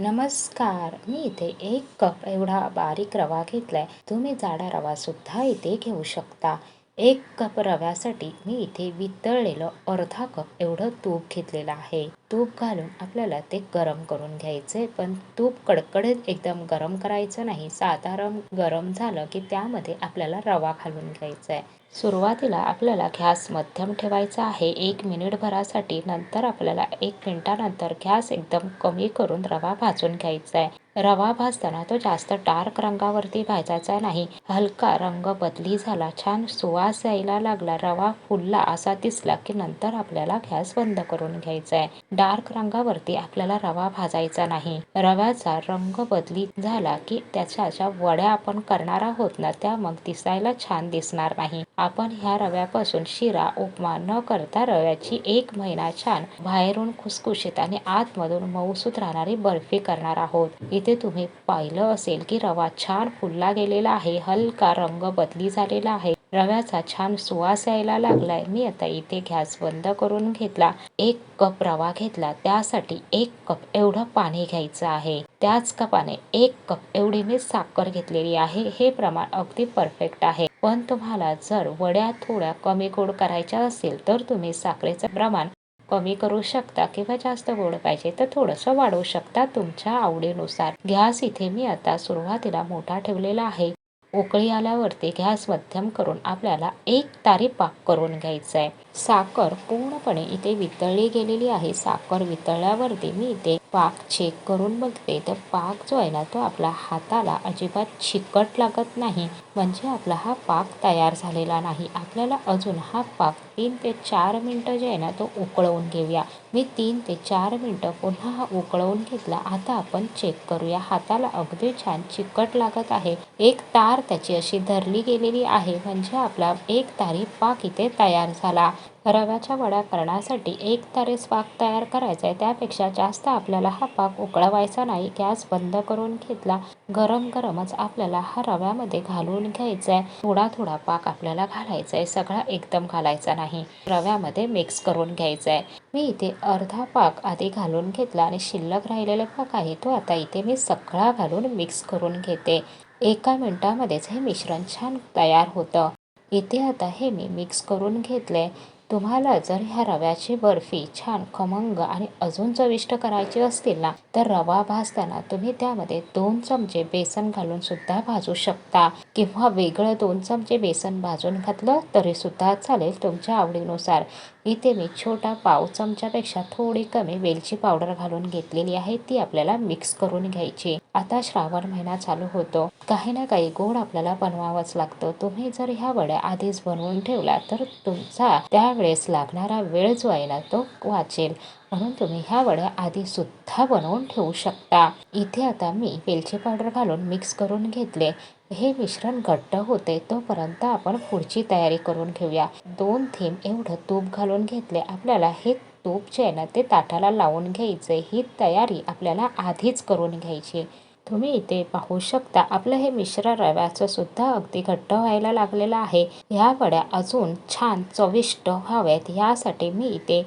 नमस्कार मी इथे एक कप एवढा बारीक रवा घेतलाय. तुम्ही जाडा रवा सुद्धा इथे घेऊ शकता. एक कप रव्यासाठी मी इथे वितळलेलं अर्धा कप एवढं तूप घेतलेलं आहे. तूप घालून आपल्याला ते गरम करून घ्यायचे पण तूप कडकडीत एकदम गरम करायचं नाही. साधारण गरम झालं की त्यामध्ये आपल्याला रवा घालून घ्यायचा आहे सुरुवातीला आपल्याला गॅस मध्यम ठेवायचा आहे. एक मिनिटभरासाठी नंतर आपल्याला एक मिनिटानंतर गॅस एकदम कमी करून रवा भाजून घ्यायचा आहे रवा भाजताना तो जास्त डार्क रंगावरती भाजायचा नाही. हलका रंग बदली झाला. छान सुवास यायला लागला. रवा फुलला असा दिसला की नंतर आपल्याला गॅस बंद करून घ्यायचा आहे डार्क रंगावरती आपल्याला रवा भाजायचा नाही. रव्याचा रंग बदली झाला की त्याच्या ज्या वड्या आपण करणार आहोत ना त्या मग दिसायला छान दिसणार नाही. आपण ह्या रव्यापासून शिरा उपमा न करता रव्याची एक महिना छान बाहेरून खुसखुशीत आणि आतमधून मऊसूत राहणारी बर्फी करणार आहोत. इथे तुम्ही पाहिलं असेल की रवा छान फुलला गेलेला आहे हलका रंग बदली झालेला आहे. रव्याचा छान सुवास यायला लागलाय. मी आता इथे गॅस बंद करून घेतला. एक कप रवा घेतला. त्यासाठी एक कप एवढं पाणी घ्यायचं आहे. त्याच कपाने एक कप एवढी मी साखर घेतलेली आहे. हे प्रमाण अगदी परफेक्ट आहे. पण तुम्हाला जर वड्या थोड्या कमी गोड करायच्या असेल तर तुम्ही साखरेचं प्रमाण कमी करू शकता किंवा जास्त गोड पाहिजे तर थोडंसं वाढवू शकता तुमच्या आवडीनुसार. गॅस इथे मी आता सुरुवातीला मोठा ठेवलेला आहे. उकळी आल्यावरती गॅस मध्यम करून आपल्याला एक तारी पाक करून घ्यायचा आहे साखर पूर्णपणे इथे वितळली गेलेली आहे. साखर वितळल्यावरती मी इथे पाक चेक करून बघते. तर पाक जो आहे ना तो आपला हाताला अजिबात चिकट लागत नाही. म्हणजे आपला हा पाक तयार झालेला नाही. आपल्याला अजून हा पाक तीन ते चार मिनटं जे आहे ना तो उकळवून घेऊया. मी तीन ते चार मिनटं पुन्हा हा उकळवून घेतला. आता आपण चेक करूया. हाताला अगदी छान चिकट लागत आहे. एक तार त्याची अशी धरली गेलेली आहे. म्हणजे आपला एक तारी पाक इथे तयार झाला. रव्याच्या वड्या करण्यासाठी एक तारेस पाक तयार करायचा आहे त्यापेक्षा जास्त आपल्याला हा पाक उकळवायचा नाही. गॅस बंद करून घेतला. गरम गरमच आपल्याला हा रव्यामध्ये घालून घ्यायचा आहे थोडा थोडा पाक आपल्याला घालायचा आहे सगळा एकदम घालायचा नाही. रव्यामध्ये मिक्स करून घ्यायचा आहे मी इथे अर्धा पाक आधी घालून घेतला आणि शिल्लक राहिलेला पाक आहे तो आता इथे मी सगळा घालून मिक्स करून घेते. एका मिनटामध्येच हे मिश्रण छान तयार होतं. इथे आता हे मी मिक्स करून घेतले तुम्हाला जर ह्या रव्याची बर्फी छान खमंग आणि अजून चविष्ट करायची असतील ना तर रवा भाजताना तुम्ही त्यामध्ये दोन चमचे बेसन घालून सुद्धा भाजू शकता. किंवा वेगळं दोन चमचे बेसन भाजून घातलं तरी सुद्धा चालेल तुमच्या आवडीनुसार. इथे मी छोटा पाव चमच्यापेक्षा थोडी कमी वेलची पावडर घालून घेतलेली आहे ती आपल्याला मिक्स करून घ्यायची. आता श्रावण महिना चालू होतो. काही ना काही गोड आपल्याला बनवावंच लागतं. तुम्ही जर ह्या वड्या आधीच बनवून ठेवला तर तुमचा त्यावेळेस लागणारा वेळ जो आहे ना तो वाचेल. म्हणून तुम्ही ह्या वड्या आधी सुद्धा बनवून ठेवू शकता. इथे आता मी वेलची पावडर घालून मिक्स करून घेतले. हे मिश्रण घट्ट होते तोपर्यंत आपण पुढची तयारी करून घेऊया. दोन थेंब एवढं तूप घालून घेतले आपल्याला हे तूप जे आहे ना ते ताटाला लावून घ्यायचे. ही तयारी आपल्याला आधीच करून घ्यायची. तुम्ही इथे पाहू शकता आपलं हे मिश्र रव्याचं सुद्धा अगदी घट्ट व्हायला लागलेलं आहे. ह्या वड्या अजून छान चविष्ट व्हाव्यात. यासाठी मी इथे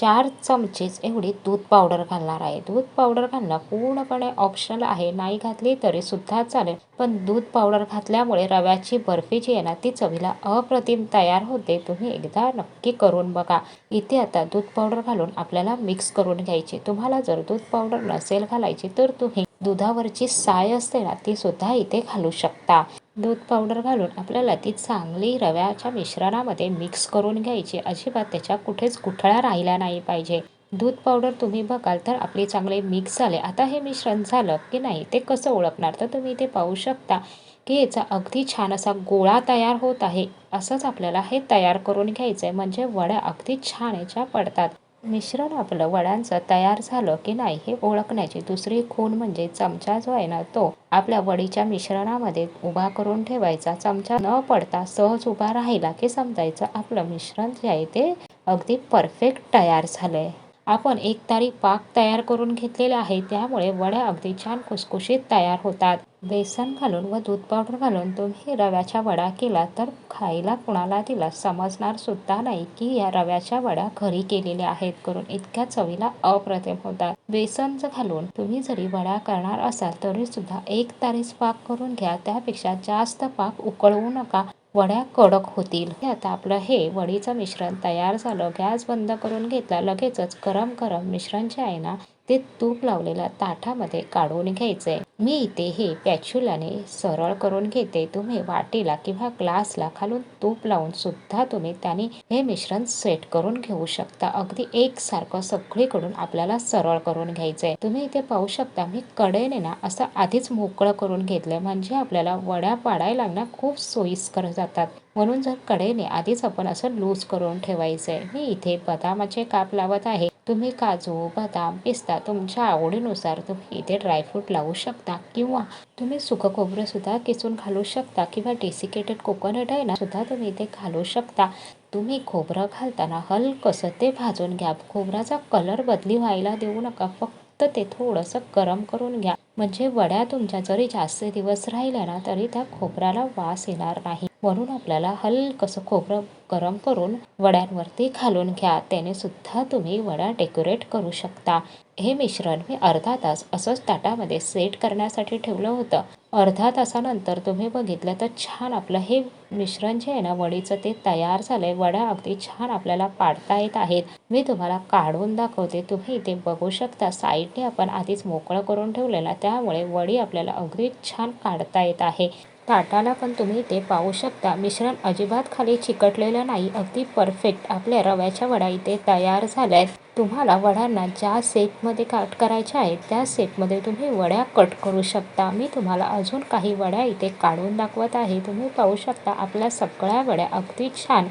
चार चमचेच एवढी दूध पावडर घालणार आहे. दूध पावडर घालणं पूर्णपणे ऑप्शनल आहे. नाही घातली तरी सुद्धा चालेल. पण दूध पावडर घातल्यामुळे रव्याची बर्फी जी आहे ना ती चवीला अप्रतिम तयार होते. तुम्ही एकदा नक्की करून बघा. इथे आता दूध पावडर घालून आपल्याला मिक्स करून घ्यायची. तुम्हाला जर दूध पावडर नसेल घालायची तर तुम्ही दुधावरची साय असते ना ती सुद्धा इथे घालू शकता. दूध पावडर घालून आपल्याला ती चांगली रव्याच्या मिश्रणामध्ये मिक्स करून घ्यायची. अजिबात त्याच्या कुठेच गुठळा राहिला नाही पाहिजे. दूध पावडर तुम्ही बघाल तर आपले चांगले मिक्स झाले. आता हे मिश्रण झालं की नाही ते कसं ओळखणार? तर तुम्ही ते पाहू शकता की याचा अगदी छान असा गोळा तयार होत आहे. असंच आपल्याला हे तयार करून घ्यायचं आहे म्हणजे वड्या अगदी छान याच्या पडतात. मिश्रण आपलं वड्यांचं तयार झालं की नाही हे ओळखण्याची दुसरी खूण म्हणजे चमचा जो आहे ना तो आपल्या वडीच्या मिश्रणामध्ये उभा करून ठेवायचा. चमचा न पडता सहज उभा राहिला की समजायचं आपलं मिश्रण जे आहे ते अगदी परफेक्ट तयार झालं आहे आपण एक तारी पाक तयार करून घेतलेला आहे. त्यामुळे वड्या अगदी छान खुसखुशीत तयार होतात. बेसन घालून व दूध पावडर घालून तुम्ही रव्याच्या वडा केला तर खायला कुणाला दिला समजणार सुद्धा नाही की या रव्याच्या वड्या घरी केलेल्या आहेत. करून इतक्या चवीला अप्रतिम होतात. बेसन घालून तुम्ही जरी वडा करणार असाल तरी सुद्धा एक तारीच पाक करून घ्या. त्यापेक्षा जास्त पाक उकळवू नका. वड्या कडक होतील. आता आपलं हे वडीचं मिश्रण तयार झालं. गॅस बंद करून घेतला. लगेचच गरम गरम मिश्रण जे आहे ना ते तूप लावलेल्या ताटामध्ये काढून घ्यायचंय मी इथे हे पॅच्युलाने सरळ करून घेते. तुम्ही वाटीला किंवा ग्लासला खालून तूप लावून सुद्धा तुम्ही त्याने हे मिश्रण सेट करून घेऊ शकता. अगदी एकसारखं सगळीकडून आपल्याला सरळ करून घ्यायचंय. तुम्ही इथे पाहू शकता मी कडेने ना असं आधीच मोकळं करून घेतलंय. म्हणजे आपल्याला वड्या पाडायला ना खूप सोयीस्कर जातात. म्हणून जर कडेने आधीच आपण असं लूज करून ठेवायचंय. मी इथे बदामाचे काप लावत आहे. तुम्ही काजू बदाम पिस्ता तुमच्या आवडीनुसार तुम्ही इथे ड्रायफ्रूट लावू शकता किंवा तुम्ही सुकं खोबरं सुद्धा किसून घालू शकता किंवा डेसिकेटेड कोकोनट आहे ना सुद्धा तुम्ही इथे घालू शकता. तुम्ही खोबरं घालताना हलकसं ते भाजून घ्या. खोबऱ्याचा कलर बदली व्हायला देऊ नका. फक्त ते थोडंसं गरम करून घ्या. म्हणजे वड्या तुमच्या जरी जास्त दिवस राहिल्या ना तरी त्या खोबऱ्याला वास येणार नाही. म्हणून आपल्याला हलकसं खोबरं गरम करून वड्यांवरती घालून घ्या. त्याने सुद्धा तुम्ही वड्या डेकोरेट करू शकता. हे मिश्रण मी अर्धा तास असंच ताटामध्ये सेट करण्यासाठी ठेवलं होतं. अर्धा तासानंतर तुम्ही बघितलं तर छान आपलं हे मिश्रण जे आहे ना वडीचं ते तयार झालंय. वड्या अगदी छान आपल्याला पाडता येत आहेत. मी तुम्हाला काढून दाखवते. तुम्ही इथे बघू शकता साईडने आपण आधीच मोकळं करून ठेवलेला त्यामुळे वडी आपल्याला अगदी छान काढता येत आहे. ताटाला पण तुम्ही ते पाहू शकता. मिश्रण अजिबात खाली चिकटलेलं नाही अगदी परफेक्ट आपल्या रव्याच्या वडा इथे तयार झाल्या आहेत तुम्हाला वड्यांना ज्या सेपमध्ये कट करायच्या आहेत त्या सेपमध्ये तुम्ही वड्या कट करू शकता. मी तुम्हाला अजून काही वड्या इथे काढून दाखवत आहे. तुम्ही पाहू शकता आपल्या सगळ्या वड्या अगदी छान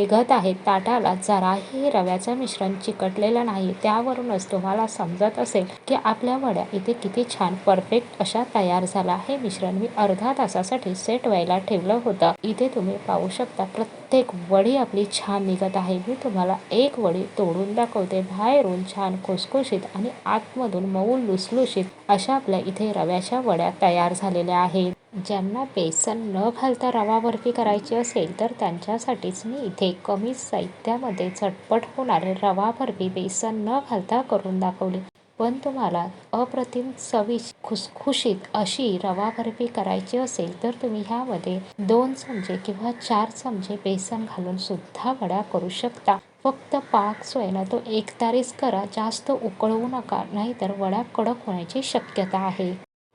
निघत आहेत. ताटाला जराही रव्याचं मिश्रण चिकटलेलं नाही. त्यावरूनच तुम्हाला समजत असेल की आपल्या वड्या इथे किती छान परफेक्ट अशा तयार झाला. हे मिश्रण मी अर्धा तासासाठी सेट व्हायला ठेवलं होतं. इथे तुम्ही पाहू शकता प्रत्येक वडी आपली छान निघत आहे. मी तुम्हाला एक वडी तोडून दाखवते. बाहेरून छान खुसखुशीत आणि आतमधून मऊ लुसलुशीत अशा आपल्या इथे रव्याच्या वड्या तयार झालेल्या आहेत. ज्यांना बेसन न घालता रवा बर्फी करायची असेल तर त्यांच्यासाठीच मी इथे कमी साहित्यामध्ये झटपट होणारे रवा बर्फी बेसन न घालता करून दाखवली. पण तुम्हाला अप्रतिम चवी खुसखुशीत अशी रवा बर्फी करायची असेल तर तुम्ही ह्यामध्ये दोन चमचे किंवा चार चमचे बेसन घालून सुद्धा वड्या करू शकता. फक्त पाक सोयला तो एकतारीच करा. जास्त उकळवू नका. नाहीतर वड्या कडक होण्याची शक्यता आहे.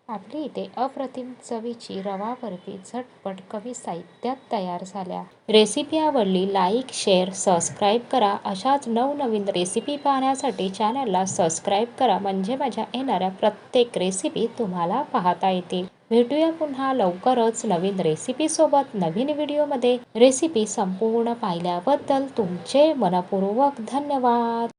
आपली इथे अप्रतिम चवीची रवा बर्फी झटपट कमी साहित्यात तयार झाल्या. रेसिपी आवडली लाईक शेअर सबस्क्राईब करा. अशाच नवनवीन रेसिपी पाहण्यासाठी चॅनलला सबस्क्राईब करा. म्हणजे माझ्या येणाऱ्या प्रत्येक रेसिपी तुम्हाला पाहता येतील. भेटूया पुन्हा लवकरच नवीन रेसिपीसोबत नवीन व्हिडिओमध्ये रेसिपी संपूर्ण पाहिल्याबद्दल तुमचे मनपूर्वक धन्यवाद.